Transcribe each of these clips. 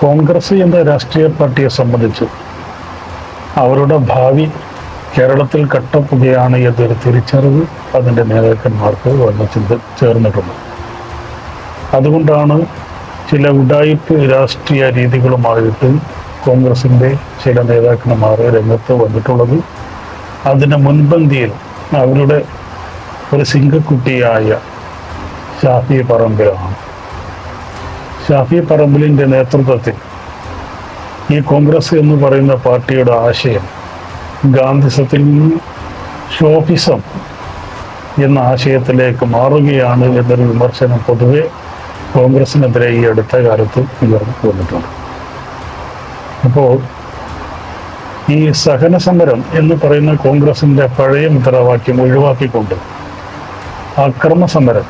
കോൺഗ്രസ് എന്ന രാഷ്ട്രീയ പാർട്ടിയെ സംബന്ധിച്ച് അവരുടെ ഭാവി കേരളത്തിൽ കട്ടപ്പുകയാണ് എന്നൊരു തിരിച്ചറിവ് അതിന്റെ നേതാക്കന്മാർക്ക് വന്ന ചിന്ത ചേർന്നിട്ടുണ്ട്. അതുകൊണ്ടാണ് ചില ഉഡായിപ്പ് രാഷ്ട്രീയ രീതികളുമായിട്ട് കോൺഗ്രസിന്റെ ചില നേതാക്കന്മാർ രംഗത്ത് വന്നിട്ടുള്ളത്. അതിന് മുൻപന്തിയിൽ അവരുടെ ഒരു സിംഗക്കുട്ടിയായ ഷാഫി പറമ്പിലാണ്. ഷാഫി പറമ്പിലിന്റെ നേതൃത്വത്തിൽ ഈ കോൺഗ്രസ് എന്ന് പറയുന്ന പാർട്ടിയുടെ ആശയം ഗാന്ധിസത്തിൽ ഷോഫിസം എന്ന ആശയത്തിലേക്ക് മാറുകയാണ് എന്നൊരു വിമർശനം പൊതുവെ കോൺഗ്രസിനെതിരെ ഈ അടുത്ത കാലത്ത് ഉയർന്നു വന്നിട്ടുണ്ട്. അപ്പോൾ ഈ സഹന സമരം എന്ന് പറയുന്ന കോൺഗ്രസിന്റെ പഴയ മുദ്രാവാക്യം ഒഴിവാക്കിക്കൊണ്ട് അക്രമ സമരം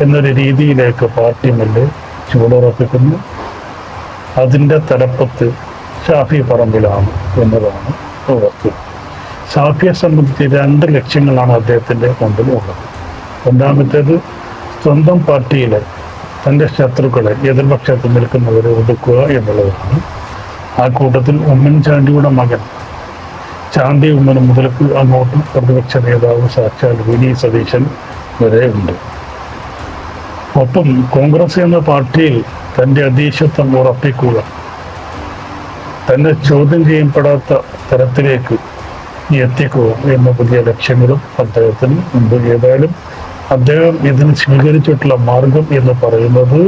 എന്നൊരു രീതിയിലേക്ക് പാർട്ടി മെല്ലെ ചുവടുറപ്പിക്കുന്നു അതിന്റെ തലപ്പത്ത് ഷാഫി പറമ്പിലാണ് എന്നതാണ് വസ്തുത ഷാഫിയെ സംബന്ധിച്ച് രണ്ട് ലക്ഷ്യങ്ങളാണ് അദ്ദേഹത്തിന്റെ ഉള്ളത് ഒന്നാമത്തേത് സ്വന്തം പാർട്ടിയിലെ തന്റെ ശത്രുക്കളെ എതിർപക്ഷത്ത് നിൽക്കുന്നവരെ ഒതുക്കുക എന്നുള്ളതാണ്. ആ കൂട്ടത്തിൽ ഉമ്മൻചാണ്ടിയുടെ മകൻ ചാണ്ടി ഉമ്മൻ മുതൽക്ക് അങ്ങോട്ടും പ്രതിപക്ഷ നേതാവ് സാക്ഷാൽ വിനി സതീശൻ വരെ ഉണ്ട് ഒപ്പം കോൺഗ്രസ് എന്ന പാർട്ടിയിൽ തന്റെ അധീശത്വം ഉറപ്പിക്കുക തന്നെ ചോദ്യം ചെയ്യപ്പെടാത്ത തരത്തിലേക്ക് എത്തിക്കുക എന്ന പുതിയ ലക്ഷ്യങ്ങളും അദ്ദേഹത്തിന് ഉണ്ട്. ഏതായാലും അദ്ദേഹം ഇതിന് സ്വീകരിച്ചിട്ടുള്ള മാർഗം എന്ന് പറയുന്നത്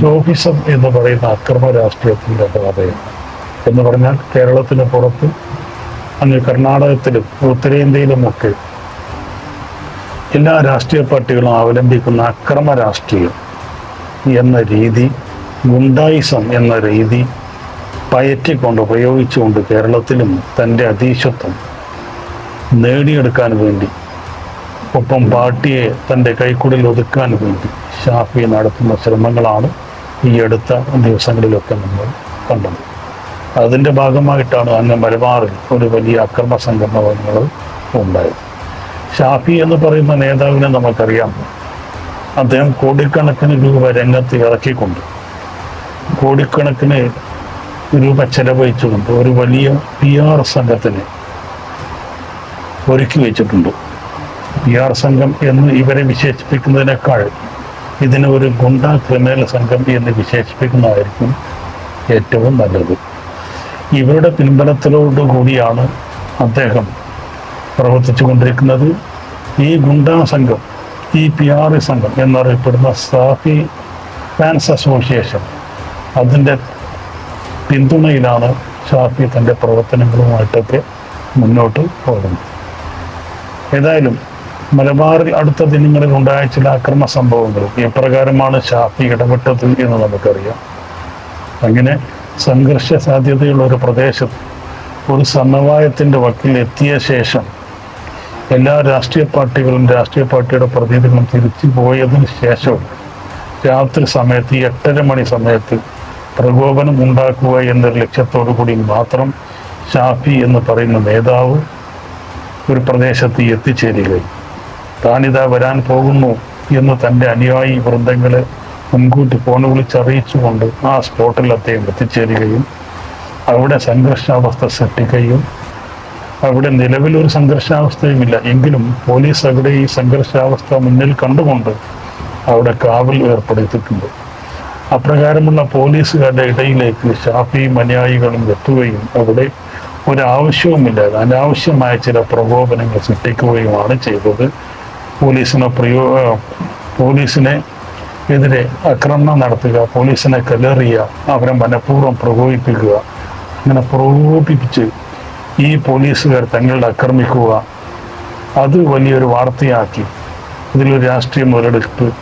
സോഫിസം എന്ന് പറയുന്ന അക്രമ രാഷ്ട്രീയത്തിന്റെ പാതയാണ് എന്ന് പറഞ്ഞാൽ കേരളത്തിന് പുറത്ത് അങ്ങ് കർണാടകത്തിലും ഉത്തരേന്ത്യയിലുമൊക്കെ എല്ലാ രാഷ്ട്രീയ പാർട്ടികളും അവലംബിക്കുന്ന അക്രമ രാഷ്ട്രീയം എന്ന രീതി ഗുണ്ടായിസം എന്ന രീതി പയറ്റിക്കൊണ്ട് ഉപയോഗിച്ചുകൊണ്ട് കേരളത്തിലും തന്റെ അതീശത്വം നേടിയെടുക്കാൻ വേണ്ടി ഒപ്പം പാർട്ടിയെ തന്റെ കൈക്കുടിൽ ഒതുക്കാൻ വേണ്ടി ഷാഫി നടത്തുന്ന ശ്രമങ്ങളാണ് ഈ അടുത്ത ദിവസങ്ങളിലൊക്കെ നമ്മൾ കണ്ടത്. അതിന്റെ ഭാഗമായിട്ടാണ് അന്ന് മലബാറിൽ ഒരു വലിയ അക്രമ സംഘടനകൾ ഉണ്ടായത്. ഷാഫി എന്ന് പറയുന്ന നേതാവിനെ നമുക്കറിയാം. അദ്ദേഹം കോടിക്കണക്കിന് രൂപ രംഗത്ത് ഇറക്കിക്കൊണ്ട് കോടിക്കണക്കിന് രൂപ ചെലവഴിച്ചുകൊണ്ട് ഒരു വലിയ പി ആർ സംഘത്തിന് ഒരുക്കി വെച്ചിട്ടുണ്ട്. പി ആർ സംഘം എന്ന് ഇവരെ വിശേഷിപ്പിക്കുന്നതിനേക്കാൾ ഇതിനെ ഒരു ഗുണ്ട ക്രിമിനൽ സംഘം എന്ന് വിശേഷിപ്പിക്കുന്നതായിരിക്കും ഏറ്റവും നല്ലത്. ഇവരുടെ പിൻബലത്തിലോടുകൂടിയാണ് അദ്ദേഹം പ്രവർത്തിച്ചു കൊണ്ടിരിക്കുന്നത് ഈ ഗുണ്ടാ സംഘം ഈ പി ആർ സംഘം എന്നറിയപ്പെടുന്ന സാഫി ഫാൻസ് അസോസിയേഷൻ അതിന്റെ പിന്തുണയിലാണ് ഷാഫി തന്റെ പ്രവർത്തനങ്ങളുമായിട്ടൊക്കെ മുന്നോട്ട് പോകുന്നത്. ഏതായാലും മലബാറിൽ അടുത്ത ദിനങ്ങളിൽ ഉണ്ടായ ചില അക്രമ സംഭവങ്ങളും എപ്രകാരമാണ് ഷാഫി ഇടപെട്ടത് എന്ന് നമുക്കറിയാം. അങ്ങനെ സംഘർഷ സാധ്യതയുള്ള ഒരു പ്രദേശത്ത് ഒരു സമവായത്തിന്റെ വക്കിൽ എത്തിയ ശേഷം എല്ലാ രാഷ്ട്രീയ പാർട്ടികളും രാഷ്ട്രീയ പാർട്ടിയുടെ പ്രതിനിധികളും തിരിച്ചു പോയതിന് ശേഷവും രാത്രി സമയത്ത് എട്ടര മണി സമയത്ത് പ്രകോപനം ഉണ്ടാക്കുക എന്നൊരു ലക്ഷ്യത്തോടു കൂടി മാത്രം ഷാഫി എന്ന് പറയുന്ന നേതാവ് ഒരു പ്രദേശത്ത് എത്തിച്ചേരുകയും താനിതാ വരാൻ പോകുന്നു എന്ന് തന്റെ അനുയായി വൃന്ദങ്ങളെ മുൻകൂട്ടി ഫോൺ വിളിച്ചറിയിച്ചുകൊണ്ട് ആ സ്പോട്ടിൽ അദ്ദേഹം എത്തിച്ചേരുകയും അവിടെ സംഘർഷാവസ്ഥ സൃഷ്ടിക്കുകയും അവിടെ നിലവിൽ ഒരു സംഘർഷാവസ്ഥയുമില്ല. എങ്കിലും പോലീസ് അവിടെ ഈ സംഘർഷാവസ്ഥ മുന്നിൽ കണ്ടുകൊണ്ട് അവിടെ കാവൽ ഏർപ്പെടുത്തിയിട്ടുണ്ട്. അപ്രകാരമുള്ള പോലീസുകാരുടെ ഇടയിലേക്ക് ഷാഫിയും അനുയായികളും എത്തുകയും അവിടെ ഒരാവശ്യവുമില്ലാതെ അനാവശ്യമായ ചില പ്രകോപനങ്ങൾ സൃഷ്ടിക്കുകയുമാണ് ചെയ്തത്. പോലീസിനെ പ്രയോ പോലീസിനെ എതിരെ ആക്രമണം നടത്തുക പോലീസിനെ കല്ലെറിയുക അവരെ മനഃപൂർവം പ്രകോപിപ്പിക്കുക അങ്ങനെ പ്രകോപിപ്പിച്ച് ഈ പോലീസുകാർ തങ്ങളുടെ ആക്രമിക്കുക അത് വലിയൊരു വാർത്തയാക്കി. ഇതിലൊരു രാഷ്ട്രീയ മുതലെടുപ്പ്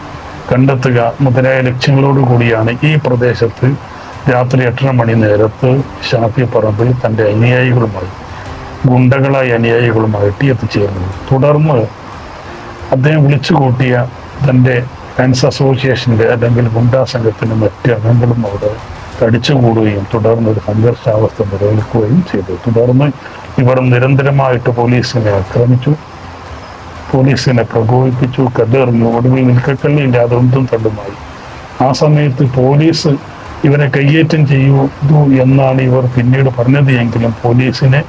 കണ്ടെത്തുക മുതലായ ലക്ഷ്യങ്ങളോട് കൂടിയാണ് ഈ പ്രദേശത്ത് രാത്രി എട്ടര മണി നേരത്ത് ഷാഫി പറമ്പിൽ തന്റെ അനുയായികളുമായി ഗുണ്ടകളായ അനുയായികളുമായിട്ട് എത്തിച്ചേർന്നത്. തുടർന്ന് അദ്ദേഹം വിളിച്ചു കൂട്ടിയ തന്റെ ഫാൻസ് അസോസിയേഷന്റെ അല്ലെങ്കിൽ ഗുണ്ടാ സംഘത്തിന്റെ മറ്റ് അംഗങ്ങളും അവിടെ തടിച്ചുകൂടുകയും തുടർന്ന് ഒരു സംഘർഷാവസ്ഥ നിലനിൽക്കുകയും ചെയ്തു. തുടർന്ന് ഇവർ നിരന്തരമായിട്ട് പോലീസിനെ ആക്രമിച്ചു. പോലീസിനെ പ്രകോപിപ്പിച്ചു. കല്ലെറിഞ്ഞു ഒടുവിൽ നിൽക്കക്കല്ലിന്റെ ഒന്നും തള്ളുമായി. ആ സമയത്ത് പോലീസ് ഇവരെ കയ്യേറ്റം ചെയ്തു എന്നാണ് ഇവർ പിന്നീട് പറഞ്ഞത് എങ്കിലും പോലീസിനെ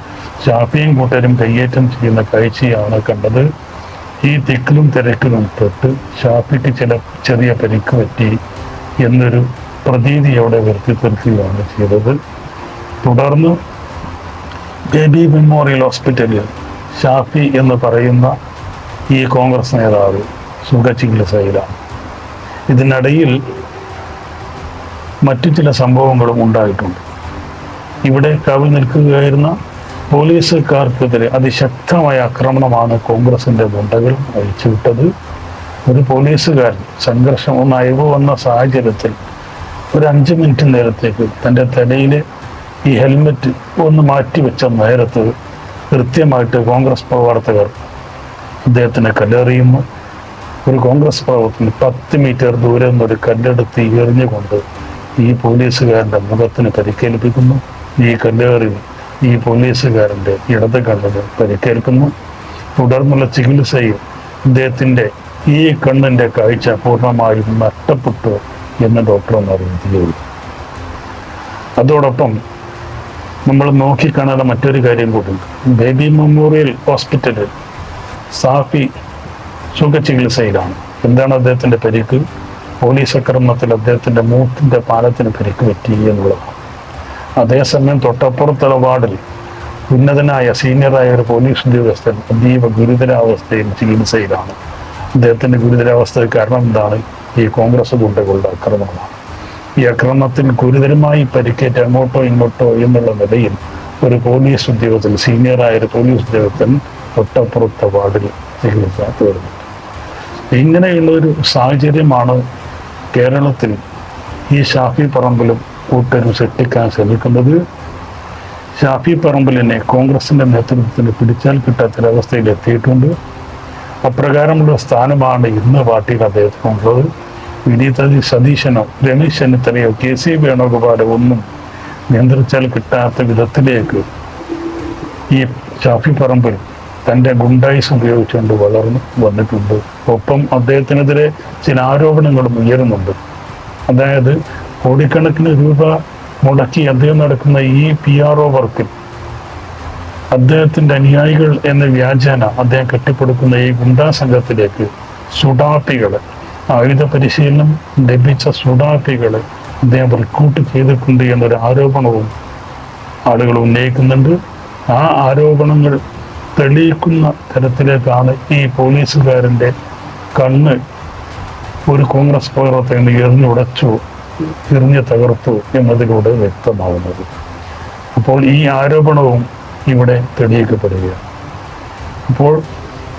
ഷാഫിയും കൂട്ടരും കയ്യേറ്റം ചെയ്യുന്ന കാഴ്ചയാണ് കണ്ടത്. ഈ തിക്കിലും തിരക്കിലും തൊട്ട് ഷാഫിക്ക് ചില ചെറിയ പരിക്ക് പറ്റി എന്നൊരു പ്രതീതിയോടെ വരുത്തിത്തരുത്തുകയാണ് ചെയ്തത്. തുടർന്ന് ബേബി മെമ്മോറിയൽ ഹോസ്പിറ്റലിൽ ഷാഫി എന്ന് പറയുന്ന ഈ കോൺഗ്രസ് നേതാവ് സുഖചികിത്സയിലാണ് ഇതിനിടയിൽ മറ്റു ചില സംഭവങ്ങളും ഉണ്ടായിട്ടുണ്ട്. ഇവിടെ കാവിൽ നിൽക്കുകയായിരുന്ന പോലീസുകാർക്കെതിരെ അതിശക്തമായ ആക്രമണമാണ് കോൺഗ്രസിന്റെ ഗുണ്ടകൾ അഴിച്ചുവിട്ടത്. ഒരു പോലീസുകാരൻ സംഘർഷം ഒന്ന് വന്ന സാഹചര്യത്തിൽ ഒരു അഞ്ച് മിനിറ്റ് നേരത്തേക്ക് തന്റെ തലയിൽ ഈ ഹെൽമെറ്റ് ഒന്ന് മാറ്റി വെച്ച നേരത്ത് കൃത്യമായിട്ട് കോൺഗ്രസ് പ്രവർത്തകർ അദ്ദേഹത്തിനെ കല്ലെറിയുന്നു. ഒരു കോൺഗ്രസ് പ്രവർത്തകന് പത്ത് മീറ്റർ ദൂരെ നിന്നൊരു കല്ലെടുത്ത് എറിഞ്ഞുകൊണ്ട് ഈ പോലീസുകാരന്റെ മുഖത്തിന് പരിക്കേൽപ്പിക്കുന്നു. ഈ കല്ലേറി ഈ പോലീസുകാരന്റെ ഇടത് കണ്ണിന് പരിക്കേൽക്കുന്നു. തുടർന്നുള്ള ചികിത്സയിൽ അദ്ദേഹത്തിന്റെ ഈ കണ്ണിന്റെ കാഴ്ച പൂർണമായും നഷ്ടപ്പെട്ടു. എന്ന് ഡോക്ടർമാർ വിധിയുള്ളൂ അതോടൊപ്പം നമ്മൾ നോക്കിക്കാണാതെ മറ്റൊരു കാര്യം കൂടി. ബേബി മെമ്മോറിയൽ ഹോസ്പിറ്റലിൽ സാഫി സുഖചികിത്സയിലാണ് എന്താണ് അദ്ദേഹത്തിന്റെ പരിക്ക്? പോലീസ് അക്രമത്തിൽ അദ്ദേഹത്തിന്റെ മൂത്തിന്റെ പാലത്തിന് പരിക്ക് പറ്റി എന്നുള്ളതാണ്. അതേസമയം തൊട്ടപ്പുറത്തുള്ള വാർഡിൽ ഉന്നതനായ സീനിയറായ ഒരു പോലീസ് ഉദ്യോഗസ്ഥൻ അതീവ ഗുരുതരാവസ്ഥയിൽ ചികിത്സയിലാണ്. അദ്ദേഹത്തിന്റെ ഗുരുതരാവസ്ഥ കാരണം എന്താണ്? ഈ കോൺഗ്രസ് ഗുണ്ടകളുടെ ആക്രമണമാണ് ഈ ആക്രമണത്തിൽ ഗുരുതരമായി പരിക്കേറ്റ് അങ്ങോട്ടോ ഇങ്ങോട്ടോ എന്നുള്ള നിലയിൽ ഒരു പോലീസ് ഉദ്യോഗസ്ഥൻ സീനിയറായ ഒരു പോലീസ് ഉദ്യോഗസ്ഥൻ തൊട്ടപ്പുറത്തെ വാർഡിൽ ചികിത്സ തീർന്നിട്ടുണ്ട് ഇങ്ങനെയുള്ള ഒരു സാഹചര്യമാണ് കേരളത്തിൽ ഈ ഷാഫി പറമ്പിലും കൂട്ടരും സൃഷ്ടിക്കാൻ ശ്രമിക്കുന്നത്. ഷാഫി പറമ്പിലിനെ കോൺഗ്രസിന്റെ നേതൃത്വത്തിന് പിടിച്ചാൽ കിട്ടാത്തൊരവസ്ഥയിൽ എത്തിയിട്ടുണ്ട്. അപ്രകാരമുള്ള സ്ഥാനമാണ് ഇന്ന് പാർട്ടിയിൽ അദ്ദേഹത്തിനുള്ളത്. വിനീത സതീശനോ രമേശ് ചെന്നിത്തലയോ കെ സി വേണുഗോപാലോ ഒന്നും നിയന്ത്രിച്ചാൽ കിട്ടാത്ത വിധത്തിലേക്ക് ഈ ഷാഫി പറമ്പിൽ തന്റെ ഗുണ്ടായിസ് ഉപയോഗിച്ചുകൊണ്ട് വളർന്നു വന്നിട്ടുണ്ട്. ഒപ്പം അദ്ദേഹത്തിനെതിരെ ചില ആരോപണങ്ങളും ഉയരുന്നുണ്ട്. അതായത് കോടിക്കണക്കിന് രൂപ മുടക്കി അദ്ദേഹം നടക്കുന്ന ഈ പി ആർ ഒ വർക്കിൽ അദ്ദേഹത്തിന്റെ അനുയായികൾ എന്ന വ്യാജേന അദ്ദേഹം കെട്ടിപ്പടുക്കുന്ന ഈ ഗുണ്ടാ സംഘത്തിലേക്ക് സുഡാപ്പികൾ ആയുധ പരിശീലനം ലഭിച്ച സുഡാപ്പികൾ അദ്ദേഹം റിക്രൂട്ട് ചെയ്തിട്ടുണ്ട് എന്നൊരു ആരോപണവും ആളുകൾ ഉന്നയിക്കുന്നുണ്ട്. ആ ആരോപണങ്ങൾ തെളിയിക്കുന്ന തരത്തിലേക്കാണ് ഈ പോലീസുകാരന്റെ കണ്ണ് ഒരു കോൺഗ്രസ് പ്രവർത്തകൻ എറിഞ്ഞുടച്ചു എറിഞ്ഞു തകർത്തു എന്നതിലൂടെ വ്യക്തമാവുന്നത്. അപ്പോൾ ഈ ആരോപണവും ഇവിടെ തെളിയിക്കപ്പെടുകയാണ് അപ്പോൾ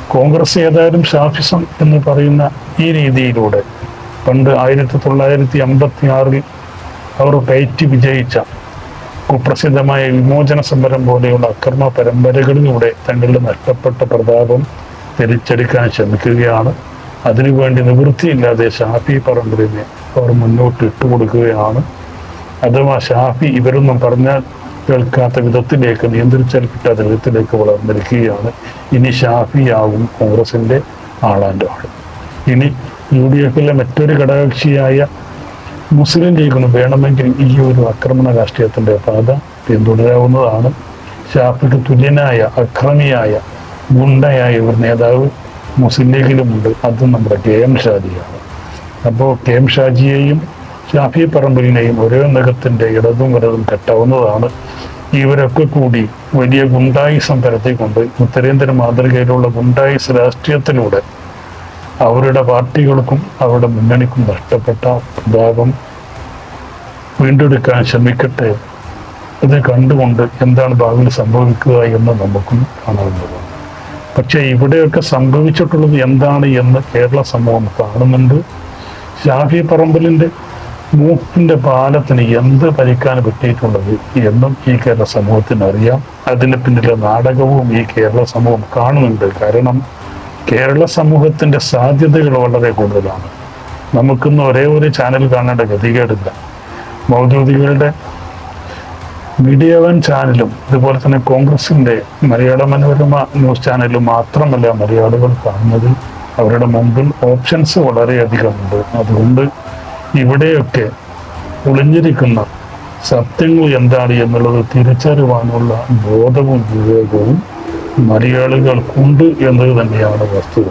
കോൺഗ്രസ് ഏതായാലും ഷാഫിസം എന്ന് പറയുന്ന ഈ രീതിയിലൂടെ പണ്ട് ആയിരത്തി തൊള്ളായിരത്തി അമ്പത്തി ആറിൽ അവർ കയറ്റി വിജയിച്ച കുപ്രസിദ്ധമായ വിമോചന സമരം പോലെയുള്ള അക്രമ പരമ്പരകളിലൂടെ തങ്ങളുടെ നഷ്ടപ്പെട്ട പ്രതാപം തിരിച്ചെടുക്കാൻ ശ്രമിക്കുകയാണ്. അതിനുവേണ്ടി നിവൃത്തിയില്ലാതെ ഷാഫി പറമ്പിനെ അവർ മുന്നോട്ട് ഇട്ടുകൊടുക്കുകയാണ്. അഥവാ ഷാഫി ഇവരൊന്നും പറഞ്ഞാൽ കേൾക്കാത്ത വിധത്തിലേക്ക് നിയന്ത്രിച്ചാൽ കിട്ടാത്ത വിധത്തിലേക്ക് വളർന്നിരിക്കുകയാണ് ഇനി ഷാഫിയാവും കോൺഗ്രസിന്റെ ആളാന്റെ ആൾ ഇനി യു ഡി എഫിലെ മറ്റൊരു ഘടകകക്ഷിയായ മുസ്ലിം ലീഗിന് വേണമെങ്കിൽ ഈ ഒരു ആക്രമണ രാഷ്ട്രീയത്തിന്റെ പാത പിന്തുടരാവുന്നതാണ്. ഷാഫിക്ക് തുല്യനായ അക്രമിയായ ഗുണ്ടയായ ഒരു നേതാവ് മുസ്ലിം ലീഗിലുമുണ്ട്. അത് നമ്മുടെ കെ എം ഷാജിയാണ്. അപ്പോൾ കെ എം ഷാജിയെയും ഷാഫി പറമ്പിലിനെയും ഒരേ നഗരത്തിന്റെ ഇടതും വലതും കെട്ടാവുന്നതാണ് ഇവരൊക്കെ കൂടി വലിയ ഗുണ്ടായിസം പരത്തിക്കൊണ്ട് ഉത്തരേന്ദ്ര മാതൃകയിലുള്ള ഗുണ്ടായിസ് രാഷ്ട്രീയത്തിലൂടെ അവരുടെ പാർട്ടികൾക്കും അവരുടെ മുന്നണിക്കും നഷ്ടപ്പെട്ട ഭാഗം വീണ്ടെടുക്കാൻ ശ്രമിക്കട്ടെ. ഇത് കണ്ടുകൊണ്ട് എന്താണ് ഭാവിയിൽ സംഭവിക്കുക എന്ന് നമുക്കും കാണാവുന്നതാണ്. പക്ഷേ ഇവിടെയൊക്കെ സംഭവിച്ചിട്ടുള്ളത് എന്താണ് എന്ന് കേരള സമൂഹം കാണുന്നുണ്ട്. ഷാഫി പറമ്പലിന്റെ മൂക്കിന്റെ പാലത്തിന് എന്ത് പരിക്കാൻ പറ്റിയിട്ടുള്ളത് എന്നും ഈ കേരള സമൂഹത്തിന് അറിയാം. അതിന് പിന്നിലെ നാടകവും ഈ കേരള സമൂഹം കാണുന്നുണ്ട്. കാരണം കേരള സമൂഹത്തിന്റെ സാധ്യതകൾ വളരെ കൂടുതലാണ്. നമുക്കിന്ന് ഒരേ ഒരു ചാനൽ കാണേണ്ട ഗതികേടില്ല. മൗദ്യോഗികളുടെ മീഡിയ വൺ ചാനലും അതുപോലെ തന്നെ കോൺഗ്രസിന്റെ മലയാള മനോരമ ന്യൂസ് ചാനലും മാത്രമല്ല മലയാളികൾ കാണുന്നത് അവരുടെ മുമ്പിൽ ഓപ്ഷൻസ് വളരെയധികമുണ്ട്. അതുകൊണ്ട് ഇവിടെയൊക്കെ ഒളിഞ്ഞിരിക്കുന്ന സത്യങ്ങൾ എന്താണ് എന്നുള്ളത് തിരിച്ചറിവാനുള്ള ബോധവും വിവേകവും മലയാളികൾക്കുണ്ട് എന്നത് തന്നെയാണ് വസ്തുത.